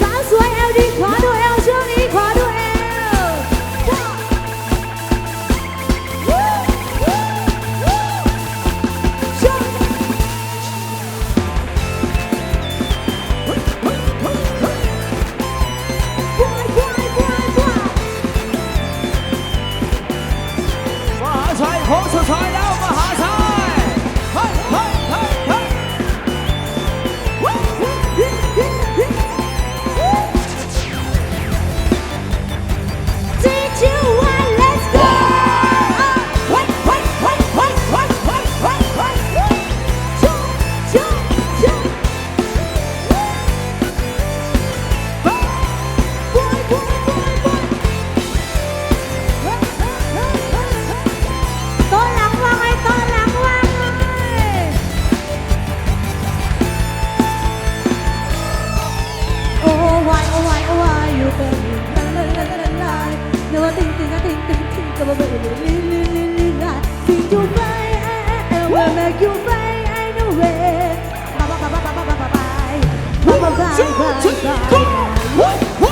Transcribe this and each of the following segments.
สาวสวยเอลดีขอด้วย 向前跑呜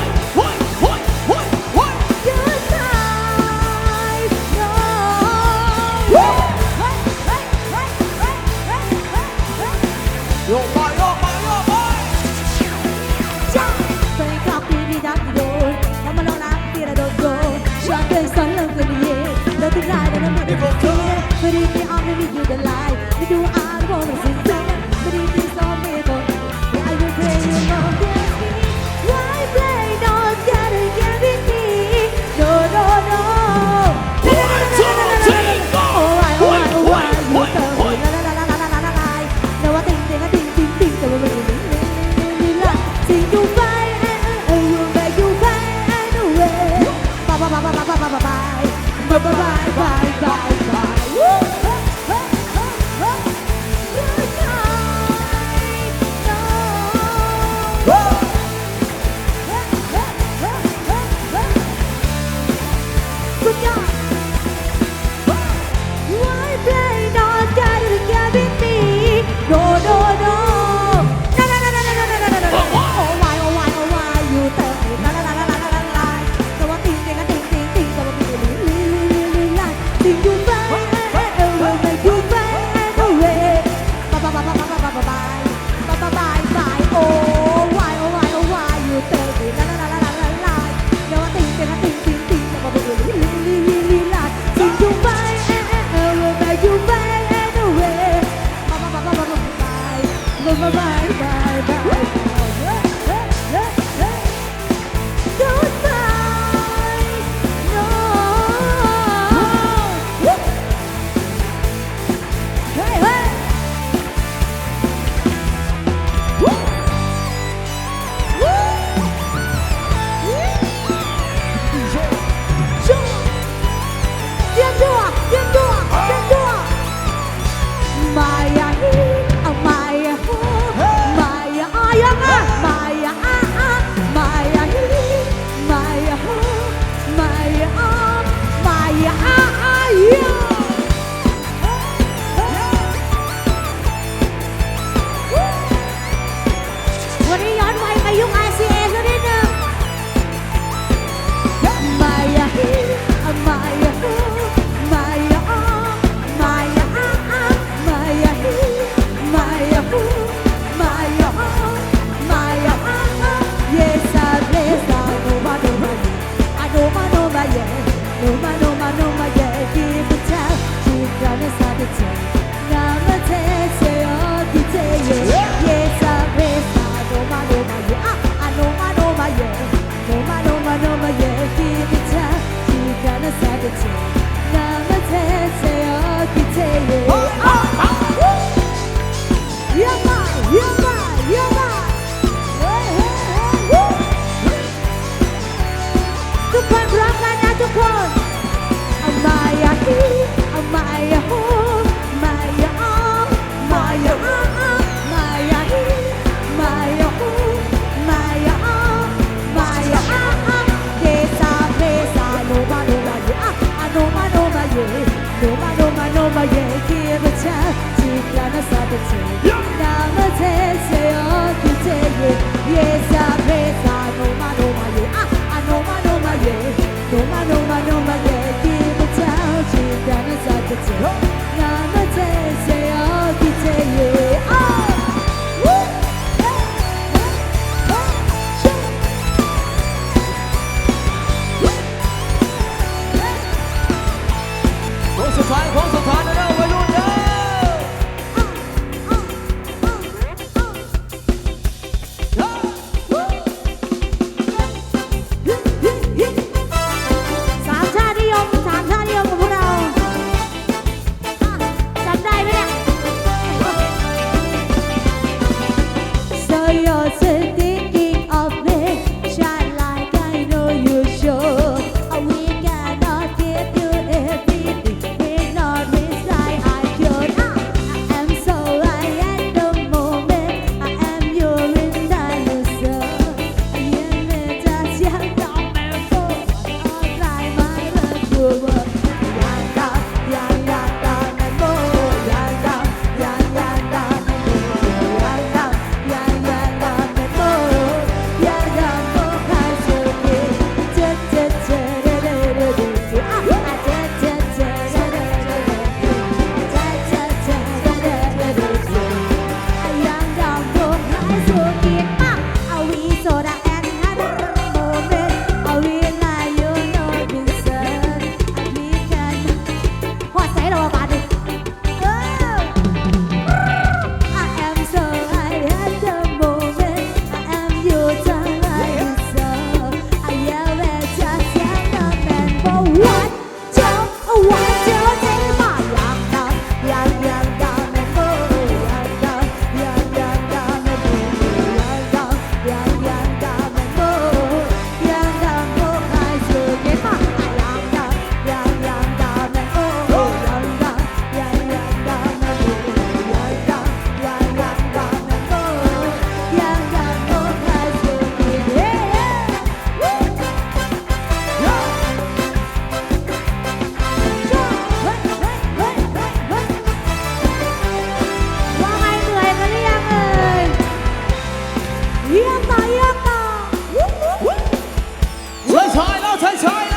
站起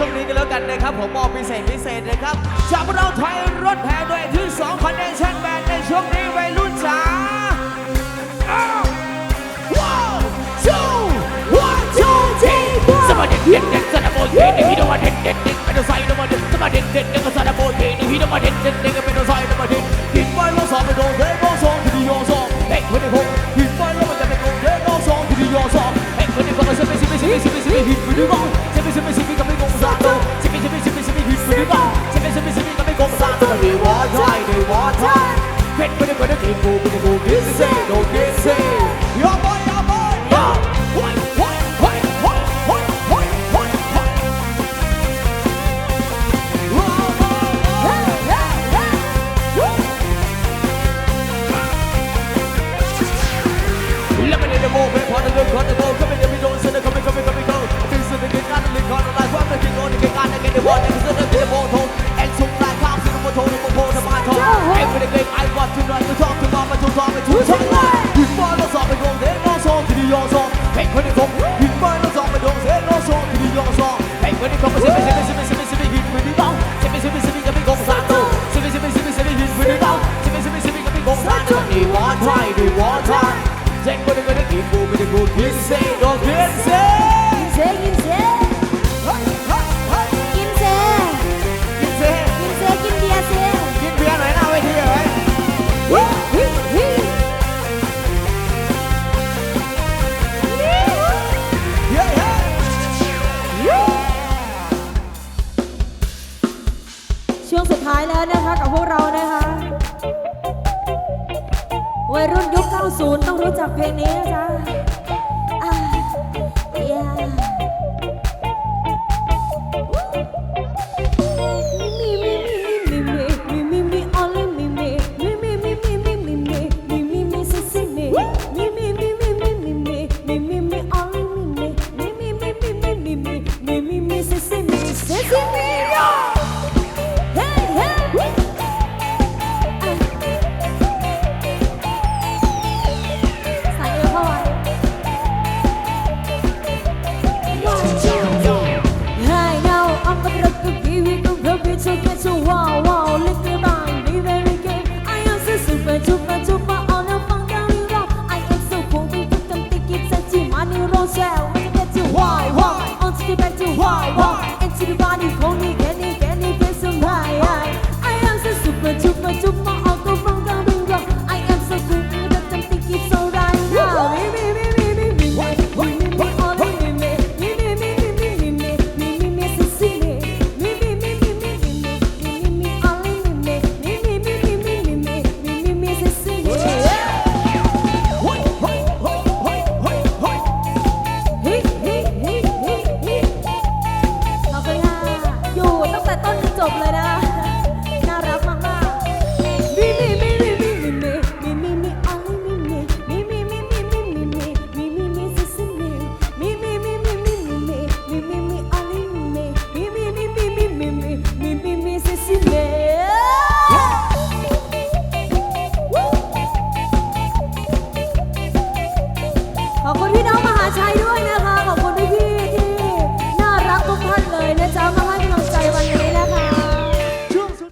ช่วงนี้กันแล้วกันนะครับ ผมมอบพิเศษพิเศษนะครับจากพวกเราถอยรถแพ้ด้วยที่สองคอนเนคชั่นแบนในช่วงนี้ไวัยรุ่นจ๋า One, two, one, two, three, four สมารเด็กเด็กเด็กสนับโบเทนพี่ต้องมาเด็กเด็กเด็กเป็นตัวไซด์ต้องมาเด็กสมัครเด็กเด็กเด็กสนับโบเทนพี่ต้องมาเด็กเด็กเด็กเป็นตัวไซด์ต้องมาเด็กดิดไฟแล้วสองไปโดนเด็กโลสองที่ดีโยสองเอ็กคนในพงดินไฟแล้วมันจะไปโดนเทโลสองที่ดีโยสองเฮ้ยคนเด็กพงมันจะไปซิไปสิไปสิไปสิดินไฟอล the water. Red with a good king, go with a go, this is it. พิเศษกพิเศษกินเซกินเซเฮ้ยเฮ้กินเซพิกินเซกินเบียร์เซกินเบียหน้าเวทีเหรอไอ้ช่วงสุดท้ายแล้วนะคะกับพวกเรานะคะวัยรุ่นยุค 90 ต้องรู้จักเพลงนี้นะจ๊ะ yeah.